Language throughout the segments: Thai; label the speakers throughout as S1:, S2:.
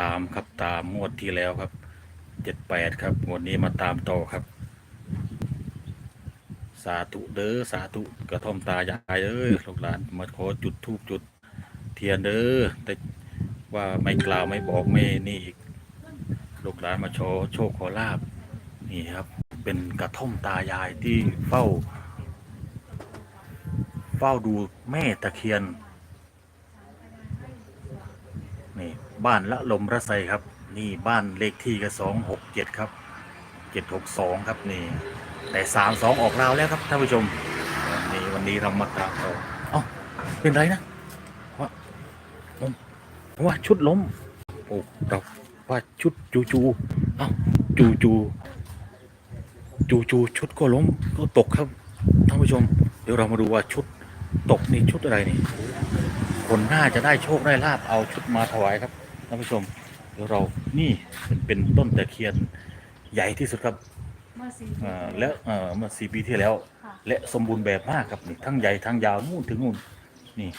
S1: ตามครับตามงวดที่แล้วครับเจ็ดแปดครับงวดนี้มาตามต่อครับ สาธุเด้อสาธุกระท่อมตายายเอ้ยลูกหลานมาขอจุดทูบจุดเทียนเด้อแต่ว่าไม่กล่าวไม่บอกไม่นี่อีกลูกหลานมาโชว์โชคขอลาบนี่ครับ เป็นกระท่อมตายายที่เฝ้า เฝ้าดูแม่ตะเคียน นี่ บ้านละลมระไซครับ นี่บ้านเลขที่ก็สองหกเจ็ดครับเจ็ดหกสองครับนี่ แต่สามสองออกแล้วแล้วครับท่านผู้ชมนี่วันนี้เรามาตามเราเอ้าเป็นไรนะว่าล้มว่าชุดล้มโอ้เราว่าชุดจูจูเอ้าจูจูจูจูชุดก็ล้มก็ตกครับท่านผู้ชม เดี๋ยวเรามาดูว่าชุดตกนี่ชุดอะไรนี่คนน่าจะได้โชคได้ลาบเอาชุดมาถวายครับ ท่านผู้ชมเดี๋ยวเรานี่เป็นเป็นต้นตะเคียนใหญ่ที่สุดครับ
S2: เมื่อสี่
S1: อ่าและเอ่อเมื่อสี่ปีที่แล้ว
S2: ค่ะ
S1: และสมบูรณ์แบบมากครับนี่ทั้งใหญ่ทั้งยาวนู่นถึงนู่นนี่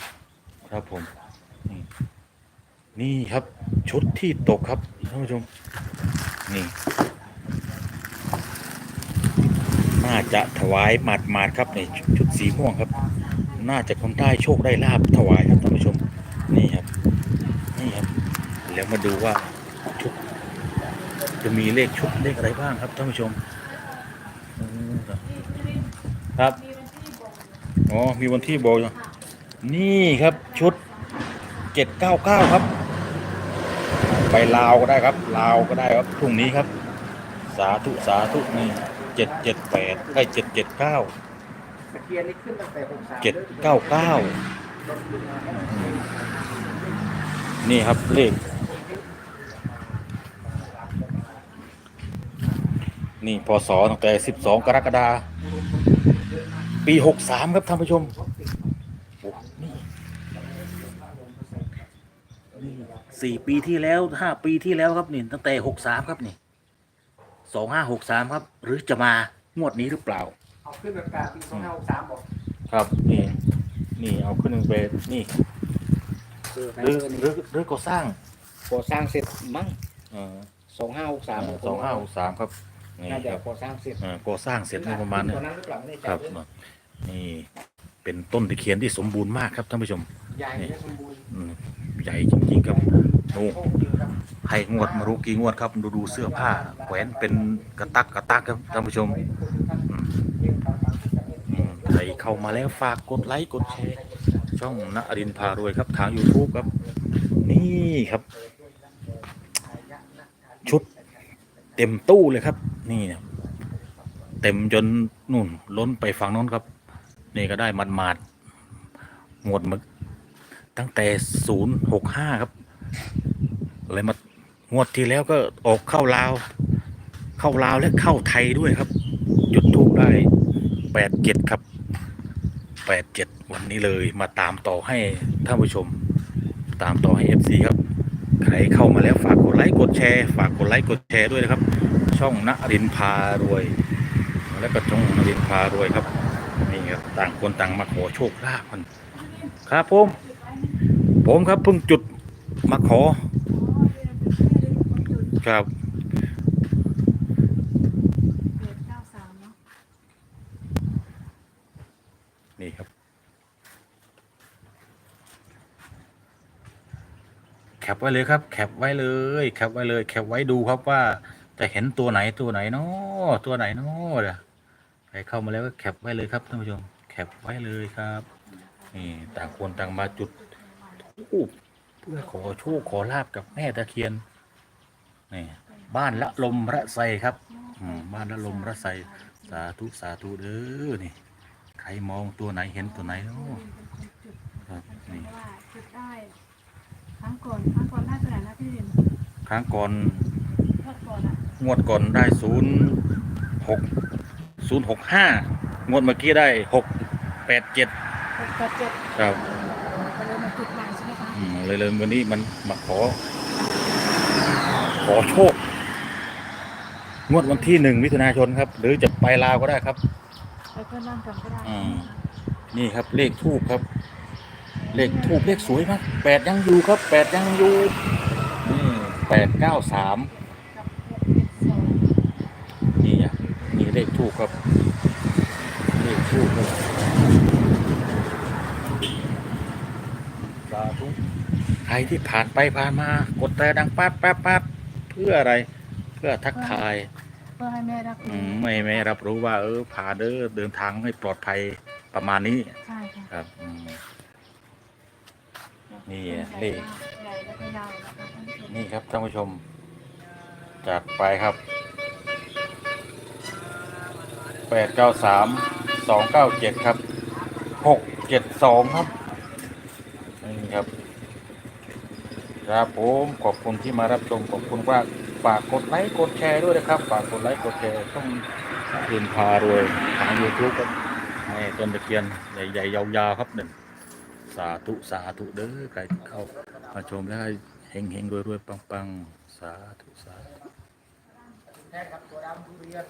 S1: ครับผมนี่นี่ครับชุดที่ตกครับท่านผู้ชมนี่น่าจะถวายหมาดมาดๆครับในชุดสีม่วงครับ น่าจะคนได้โชคได้ลาบถวายครับท่านผู้ชมนี่ครับนี่ครับ แล้วมาดูว่าชุดจะมีเลขชุดเลขอะไรบ้างครับท่านผู้ชม ครับอ๋อมีวันที่บอกอยู่นี่ครับชุดเจ็ดเก้าเก้าครับ ไปลาวก็ได้ครับลาวก็ได้ครับพรุ่งนี้ครับ สาธุสาธุนี่เจ็ดเจ็ดแปดใกล้เจ็ดเจ็ดเก้า
S3: ตะเคียนนี่ขึ้นตั้งแต่หกสาม
S1: เจ็ดเก้าเก้านี่ครับเลข นี่พศตั้งแต่สิบสองกรกฎาปีหกสามครับท่านผู้ชมโอ้นี่นี่สี่ปีที่แล้วห้าปีที่แล้วครับนี่ตั้งแต่หกสามครับนี่สองห้าหกสามครับ หรือจะมางวดนี้หรือเปล่า
S3: เอาขึ้นแบบกลางปีสองห้าหกสามบอก
S1: ครับ นี่ นี่เอาขึ้นหนึ่งเบสนี่
S3: คือ
S1: หรือหรือหรือก่อสร้าง
S3: ก่อสร้างเสร็จมั้ง
S1: เออ
S3: สองห้าหกสาม
S1: สองห้าหกสามครับ นี่
S3: น่าจะ
S1: ครับ
S3: ก่อสร้างเสร็จ
S1: เออก่อสร้างเสร็จในประมาณเนี่ย
S3: ตัวนั้นหรือเปล่าไม่แน่ใจ
S1: ครับนี่เป็นต้นตะเคียนที่สมบูรณ์มากครับท่านผู้ชม
S3: ใหญ่และสมบูรณ์
S1: อืมใหญ่จริงๆครับโอ้
S3: โชคดีครับ
S1: ให้งวดมารู้กี่งวดครับ ดูดูเสื้อผ้าแขวนเป็นกระตักกระตักครับท่านผู้ชมอืมใครเข้ามาแล้วฝากกดไลค์กดแชร์ช่องณอรินทร์พารวยครับทาง YouTube ครับ นี่ครับ ชุดเต็มตู้เลยครับ นี่นะเต็มจนนู่นล้นไปฝั่งโน้นครับ นี่ก็ได้มัดมาดหมดมึกตั้งแต่ศูนย์หกห้าครับเลยมางวดที่แล้วก็ออกเข้าลาว เข้าลาวและเข้าไทยด้วยครับ จุดทูบได้แปดเจ็ดครับแปดเจ็ดวันนี้เลยมาตามต่อให้ท่านผู้ชม ตามต่อให้เอฟซีครับ ใครเข้ามาแล้วฝากกดไลค์กดแชร์ ฝากกดไลค์กดแชร์ด้วยนะครับ ช่องณรินพารวย แล้วก็ช่องณรินพารวยครับนี่ครับต่างคนต่างมาขอโชคลาภกันครับผม ผมครับเพิ่งจุดมาขอ ครับนี่ครับ แคปไว้เลยครับ แคปไว้เลย แคปไว้เลย แคปไว้ดูครับว่า จะเห็นตัวไหนตัวไหนเนาะตัวไหนเนาะเดี๋ยวใครเข้ามาแล้วก็แคปไว้เลยครับท่านผู้ชมแคปไว้เลยครับนี่ต่างคนต่างมาจุดธูปเพื่อขอโชคขอลาบกับแม่ตะเคียนนี่บ้านละลมระไซครับอืมบ้านละลมระไซสาธุสาธุเด้อนี่ ใครมองตัวไหนเห็นตัวไหนเนาะครับนี่
S2: ว่าจุดได้ครั้งก่อนครั้งก่อนได้เท่าไหร่นะพี่เรียน
S1: ครั้งก่อน
S2: รอบก่อนอะ
S1: งวดก่อนได้ศูนย์หกศูนย์หกห้างวดเมื่อกี้ได้หกแปดเจ็ด
S2: หกแปดเจ็ด
S1: ครับ
S2: ก็เลยมาจุดใหม่ใช่ไหมคะ
S1: อืมเลยเลยวันนี้มันมาขอ ขอโชค งวดวันที่หนึ่งมิถุนายนครับ หรือจะไปลาวก็ได้ครับ
S2: ไปเพื่อนบ้านกันก็ได้
S1: อืมนี่ครับเลขทูบครับ เลขทูบเลขสวยมากแปดยังอยู่ครับแปดยังอยู่นี่แปดเก้าสาม
S2: กับหกเจ็ดสอง
S1: นี่อะนี่ เลขทูกครับ เลขทูกครับสาธุใครที่ผ่านไปผ่านมา กดแต่ดังปัดปัดปัดเพื่ออะไร เพื่อทักทาย
S2: เพื่อให้แม่รับ
S1: อื
S2: รู้
S1: มไม่ไม่รับรู้ว่า เออผ่านเด้อเดินทางให้ปลอดภัยประมาณนี้
S2: ใช่ค่ะ
S1: ครับอืม นี่
S2: เล
S1: เล
S2: ข
S1: ข
S2: ใหญ่แล้วก็ยาวนะคะท่านผู้ชม
S1: นี่ครับท่านผู้ชมจัดไปครับ แปดเก้าสามสองเก้าเจ็ดครับหกเจ็ดสองครับนี่ครับครับผมขอบคุณที่มารับชมขอบคุณว่าฝากกดไลค์กดแชร์ด้วยนะครับ ฝากกดไลค์กดแชร์ต้องคืนพารวยทางยูทูบครับในต้นตะเคียนใหญ่ๆยาวๆครับหนึ่งสาธุสาธุเด้อใครที่เข้ามาชมแล้วให้เฮงๆรวยๆปังๆสาธุสาธุ
S3: แท้ครับตัวดำทุเรียน